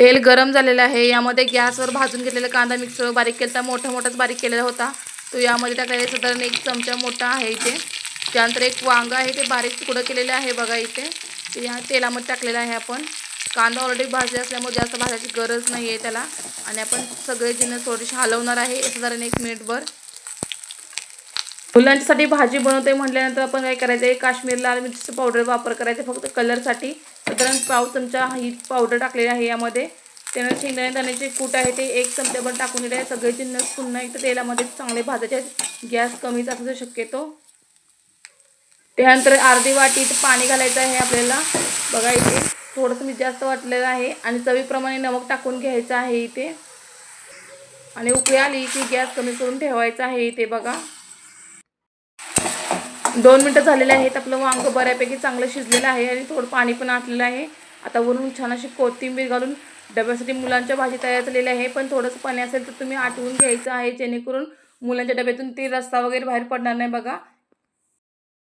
तेल गरम झालेलं आहे. यामध्ये गॅसवर भाजून घेतलेला कांदा मिक्सर बारीक केला मोठा मोठाच बारीक केलेला होता. तो यामध्ये टाकायला साधारण एक चमचा मोठा आहे इथे. त्यानंतर एक वांग आहे. ते बारीक तुकडं केलेलं आहे बघा इथे. ते या तेलामध्ये टाकलेलं आहे आपण. कांदा ऑलरेडी भाजले असल्यामुळे जास्त भाजायची गरज नाही आहे त्याला. आणि आपण सगळे जिन्नस थोडेसे हलवणार आहे. साधारण एक मिनिटभर मुलांच्यासाठी भाजी बनवते म्हटल्यानंतर आपण काय करायचं आहे काश्मीर लाल मिरचीचं पावडर वापर करायचं फक्त कलरसाठी साधारण पाव चमचा ही पावडर टाकलेली आहे यामध्ये. त्यानंतर शेंगदाणे दाण्याचे कूट आहे ते एक चमच्याभर टाकून दिले आहे. सगळे जिन्नस पुन्हा एकदा तेलामध्ये चांगले भाजायचे गॅस कमीच असू शक्यतो. त्यानंतर अर्धी वाटी इथं पाणी घालायचं आहे आपल्याला. बघा इथे थोडंसं मी जास्त वाटलेलं आहे. आणि चवीप्रमाणे नमक टाकून घ्यायचं आहे इथे. आणि उकळी आली की गॅस कमी करून ठेवायचा आहे इथे बघा. दोन मिनटं झालेले आहेत. आपलं वांग बऱ्यापैकी चांगलं शिजलेलं आहे आणि थोडं पाणी पण आटलेलं आहे. आता वरून छान अशी कोथिंबीर घालून डब्यासाठी मुलांच्या भाजी तयार झालेली आहे. पण थोडंसं पाणी असेल तर तुम्ही आटवून घ्यायचं आहे जेणेकरून मुलांच्या डब्यातून ते रस्ता वगैरे बाहेर पडणार नाही बघा.